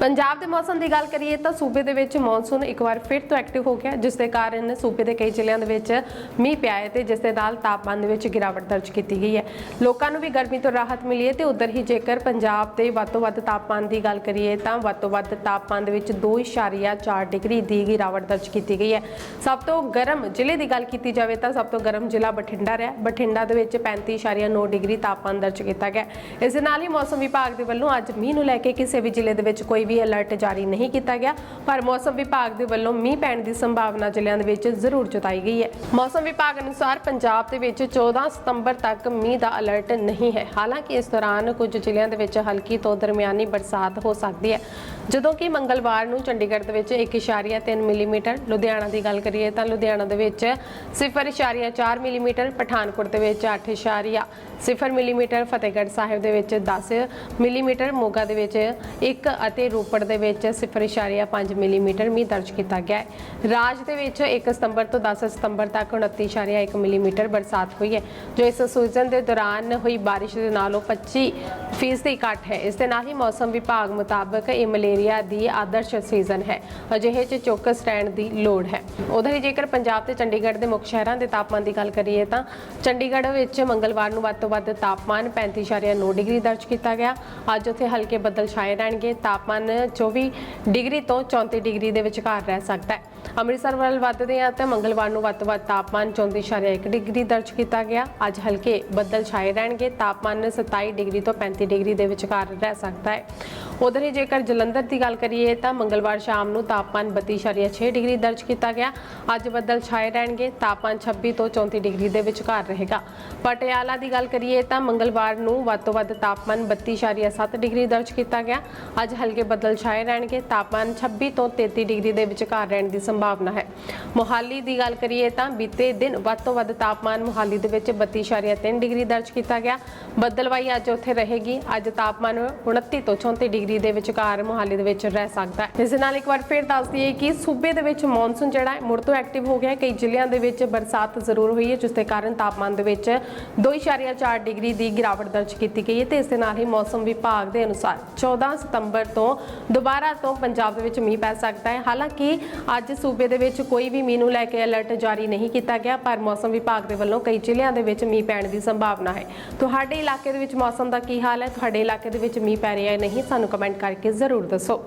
ਪੰਜਾਬ ਦੇ ਮੌਸਮ ਦੀ ਗੱਲ ਕਰੀਏ ਤਾਂ ਸੂਬੇ ਦੇ ਵਿੱਚ ਮੌਨਸੂਨ ਇੱਕ ਵਾਰ ਫਿਰ ਤੋਂ ਐਕਟਿਵ ਹੋ ਗਿਆ, ਜਿਸ ਦੇ ਕਾਰਨ ਸੂਬੇ ਦੇ ਕਈ ਜ਼ਿਲ੍ਹਿਆਂ ਦੇ ਵਿੱਚ ਮੀਂਹ ਪਿਆ ਹੈ ਤੇ ਜਿਸ ਦੇ ਨਾਲ ਤਾਪਮਾਨ ਦੇ ਵਿੱਚ ਗਿਰਾਵਟ ਦਰਜ ਕੀਤੀ ਗਈ ਹੈ। ਲੋਕਾਂ ਨੂੰ ਵੀ ਗਰਮੀ ਤੋਂ ਰਾਹਤ ਮਿਲੀ ਹੈ ਤੇ ਉਧਰ ਹੀ ਜੇਕਰ ਪੰਜਾਬ ਦੇ ਵੱਧ ਤੋਂ ਵੱਧ ਤਾਪਮਾਨ ਦੀ ਗੱਲ ਕਰੀਏ ਤਾਂ ਵੱਧ ਤੋਂ ਵੱਧ ਤਾਪਮਾਨ ਦੇ ਵਿੱਚ 2.4 ਡਿਗਰੀ ਦੀ ਗਿਰਾਵਟ ਦਰਜ ਕੀਤੀ ਗਈ ਹੈ। ਸਭ ਤੋਂ ਗਰਮ ਜ਼ਿਲ੍ਹੇ ਦੀ ਗੱਲ ਕੀਤੀ ਜਾਵੇ ਤਾਂ ਸਭ ਤੋਂ ਗਰਮ ਜ਼ਿਲ੍ਹਾ ਬਠਿੰਡਾ ਰਿਹਾ। ਬਠਿੰਡਾ ਦੇ ਵਿੱਚ 35.9 ਡਿਗਰੀ ਤਾਪਮਾਨ ਦਰਜ ਕੀਤਾ ਗਿਆ। ਇਸ ਦੇ ਨਾਲ ਹੀ ਮੌਸਮ ਵਿਭਾਗ ਦੇ ਵੱਲੋਂ ਅੱਜ ਮੀਂਹ ਨੂੰ ਲੈ ਕੇ ਕਿਸੇ ਵੀ ਜ਼ਿਲ੍ਹੇ ਦੇ ਵਿੱਚ ਕੋਈ ਵੀ ਅਲਰਟ ਜਾਰੀ ਨਹੀਂ ਕੀਤਾ ਗਿਆ, ਪਰ ਮੌਸਮ ਵਿਭਾਗ ਦੇ ਵੱਲੋਂ ਮੀਂਹ ਪੈਣ ਦੀ ਸੰਭਾਵਨਾ ਜ਼ਿਲ੍ਹਿਆਂ ਦੇ ਵਿੱਚ ਜ਼ਰੂਰ ਜਤਾਈ ਗਈ ਹੈ। ਮੌਸਮ ਵਿਭਾਗ ਅਨੁਸਾਰ ਪੰਜਾਬ ਦੇ ਵਿੱਚ 14 ਸਤੰਬਰ ਤੱਕ ਮੀਂਹ ਦਾ ਅਲਰਟ ਨਹੀਂ ਹੈ। ਹਾਲਾਂਕਿ ਇਸ ਦੌਰਾਨ ਕੁਝ ਜ਼ਿਲ੍ਹਿਆਂ ਦੇ ਵਿੱਚ ਹਲਕੀ ਤੋਂ ਦਰਮਿਆਨੀ ਬਰਸਾਤ ਹੋ ਸਕਦੀ ਹੈ। ਜਦੋਂ ਕਿ ਮੰਗਲਵਾਰ ਨੂੰ ਚੰਡੀਗੜ੍ਹ ਦੇ ਵਿੱਚ 1.3 ਮਿਲੀਮੀਟਰ, ਲੁਧਿਆਣਾ ਦੀ ਗੱਲ ਕਰੀਏ ਤਾਂ ਲੁਧਿਆਣਾ ਦੇ ਵਿੱਚ 0.4 ਮਿਲੀਮੀਟਰ, ਪਠਾਨਕੋਟ ਦੇ ਵਿੱਚ 8.0 ਮਿਲੀਮੀਟਰ, ਫਤਿਹਗੜ੍ਹ ਸਾਹਿਬ ਦੇ ਵਿੱਚ 10 ਮਿਲੀਮੀਟਰ, ਮੋਗਾ ਦੇ ਵਿੱਚ 1 ਅਤੇ ਰੋਪੜ ਦੇ ਵਿੱਚ 0.5 ਮਿਲੀਮੀਟਰ ਮੀਂਹ ਦਰਜ ਕੀਤਾ ਗਿਆ ਹੈ। ਰਾਜ ਦੇ ਵਿੱਚ 1 ਸਤੰਬਰ ਤੋਂ 10 ਸਤੰਬਰ ਤੱਕ 29.1 ਮਿਲੀਮੀਟਰ ਬਰਸਾਤ ਹੋਈ ਹੈ, ਜੋ ਇਸ ਸੀਜ਼ਨ ਦੇ ਦੌਰਾਨ ਹੋਈ ਬਾਰਿਸ਼ ਦੇ ਨਾਲੋਂ 25 ਫੀਸਦੀ ਘੱਟ ਹੈ। ਇਸ ਦੇ ਨਾਲ ਹੀ ਮੌਸਮ ਵਿਭਾਗ ਮੁਤਾਬਕ ਇਹ ਮਲੇਰੀਆ ਦੀ ਆਦਰਸ਼ ਸੀਜ਼ਨ ਹੈ। ਅਜਿਹੇ ਚ ਚੌਕਸ ਰਹਿਣ ਦੀ ਲੋੜ ਹੈ। ਉਧਰ ਹੀ ਜੇਕਰ ਪੰਜਾਬ ਤੇ ਚੰਡੀਗੜ੍ਹ ਦੇ ਮੁੱਖ ਸ਼ਹਿਰਾਂ ਦੇ ਤਾਪਮਾਨ ਦੀ ਗੱਲ ਕਰੀਏ ਤਾਂ ਚੰਡੀਗੜ੍ਹ ਵਿੱਚ ਮੰਗਲਵਾਰ ਨੂੰ ਵੱਧ ਤੋਂ ਵੱਧ ਤਾਪਮਾਨ 35.9 ਡਿਗਰੀ ਦਰਜ ਕੀਤਾ ਗਿਆ। ਅੱਜ ਉੱਥੇ ਹਲਕੇ ਬੱਦਲ ਛਾਏ ਰਹਿਣਗੇ। ਤਾਪਮਾਨ 24 ਡਿਗਰੀ ਤੋਂ 34 ਡਿਗਰੀ ਦੇ ਵਿਚਕਾਰ ਰਹਿ ਸਕਦਾ ਹੈ। ਅੰਮ੍ਰਿਤਸਰ ਵੱਲ ਵੱਧਦੇ ਆ ਤਾਂ ਮੰਗਲਵਾਰ ਨੂੰ ਵੱਧ ਤੋਂ ਵੱਧ ਤਾਪਮਾਨ 34.1 ਡਿਗਰੀ ਦਰਜ ਕੀਤਾ ਗਿਆ। ਅੱਜ ਹਲਕੇ ਬੱਦਲ ਛਾਏ ਰਹਿਣਗੇ। ਤਾਪਮਾਨ 27 ਡਿਗਰੀ ਤੋਂ 35 ਡਿਗਰੀ ਦੇ ਵਿਚਕਾਰ ਰਹਿ ਸਕਦਾ ਹੈ। ਉਧਰ ਹੀ ਜੇਕਰ ਜਲੰਧਰ ਦੀ ਗੱਲ ਕਰੀਏ ਤਾਂ ਮੰਗਲਵਾਰ ਸ਼ਾਮ ਨੂੰ ਤਾਪਮਾਨ 32.6 ਡਿਗਰੀ ਦਰਜ ਕੀਤਾ ਗਿਆ। ਅੱਜ ਬੱਦਲ ਛਾਏ ਰਹਿਣਗੇ। ਤਾਪਮਾਨ 26 ਤੋਂ 34 ਡਿਗਰੀ ਦੇ ਵਿਚਕਾਰ ਰਹੇਗਾ। ਪਟਿਆਲਾ ਦੀ ਗੱਲ ਕਰੀਏ ਤਾਂ ਮੰਗਲਵਾਰ ਨੂੰ ਵੱਧ ਤੋਂ ਵੱਧ ਤਾਪਮਾਨ 32.7 ਡਿਗਰੀ ਦਰਜ ਕੀਤਾ ਗਿਆ। ਅੱਜ ਹਲਕੇ ਬੱਦਲ ਛਾਏ ਰਹਿਣਗੇ, ਤਾਪਮਾਨ 26 ਤੋਂ 33 ਡਿਗਰੀ ਦੇ ਵਿਚਕਾਰ ਰਹਿਣ ਦੀ ਸੰਭਾਵਨਾ ਹੈ। ਮੋਹਾਲੀ ਦੀ ਗੱਲ ਕਰੀਏ ਤਾਂ ਬੀਤੇ ਦਿਨ ਵੱਧ ਤੋਂ ਵੱਧ ਤਾਪਮਾਨ ਮੋਹਾਲੀ ਦੇ ਵਿੱਚ 32.3 ਡਿਗਰੀ ਦਰਜ ਕੀਤਾ ਗਿਆ। ਬੱਦਲਵਾਈ ਅੱਜ ਉੱਥੇ ਰਹੇਗੀ। ਅੱਜ ਤਾਪਮਾਨ 29 ਤੋਂ 34 ਡਿਗਰੀ ਦੇ ਵਿਚਕਾਰ ਮੋਹਾਲੀ ਦੇ ਵਿੱਚ ਰਹਿ ਸਕਦਾ ਹੈ। ਇਸ ਦੇ ਨਾਲ ਇੱਕ ਵਾਰ ਫਿਰ ਦੱਸ ਦਈਏ ਕਿ ਸੂਬੇ ਦੇ ਵਿੱਚ ਮੌਨਸੂਨ ਜਿਹੜਾ ਹੈ, ਮੁੜ ਤੋਂ ਐਕਟਿਵ ਹੋ ਗਿਆ ਹੈ। ਕਈ ਜ਼ਿਲ੍ਹਿਆਂ ਦੇ ਵਿੱਚ ਬਰਸਾਤ ਜ਼ਰੂਰ ਹੋਈ ਹੈ, ਜਿਸ ਦੇ ਕਾਰਨ ਤਾਪਮਾਨ ਦੇ ਵਿੱਚ 2.4 ਡਿਗਰੀ ਦੀ ਗਿਰਾਵਟ ਦਰਜ ਕੀਤੀ ਗਈ ਹੈ ਤੇ ਇਸ ਦੇ ਨਾਲ ਹੀ ਮੌਸਮ ਵਿਭਾਗ ਦੇ ਅਨੁਸਾਰ 14 ਸਤੰਬਰ ਤੋਂ ਦੁਬਾਰਾ ਤੋਂ ਪੰਜਾਬ ਦੇ ਵਿੱਚ ਮੀਂਹ ਪੈ ਸਕਦਾ ਹੈ। ਹਾਲਾਂਕਿ ਅੱਜ ਸੂਬੇ ਦੇ ਵਿੱਚ ਕੋਈ ਵੀ ਮੀਂਹ ਨੂੰ ਲੈ ਕੇ ਅਲਰਟ ਜਾਰੀ ਨਹੀਂ ਕੀਤਾ ਗਿਆ, ਪਰ ਮੌਸਮ ਵਿਭਾਗ ਦੇ ਵੱਲੋਂ ਕਈ ਜ਼ਿਲ੍ਹਿਆਂ ਦੇ ਵਿੱਚ ਮੀਂਹ ਪੈਣ ਦੀ ਸੰਭਾਵਨਾ ਹੈ। ਤੁਹਾਡੇ ਇਲਾਕੇ ਦੇ ਵਿੱਚ ਮੌਸਮ ਦਾ ਕੀ ਹਾਲ ਹੈ? ਤੁਹਾਡੇ ਇਲਾਕੇ ਦੇ ਵਿੱਚ ਮੀਂਹ ਪੈ ਰਿਹਾ ਹੈ ਨਹੀਂ? ਸਾਨੂੰ ਕਮੈਂਟ ਕਰਕੇ ਜ਼ਰੂਰ ਦੱਸੋ।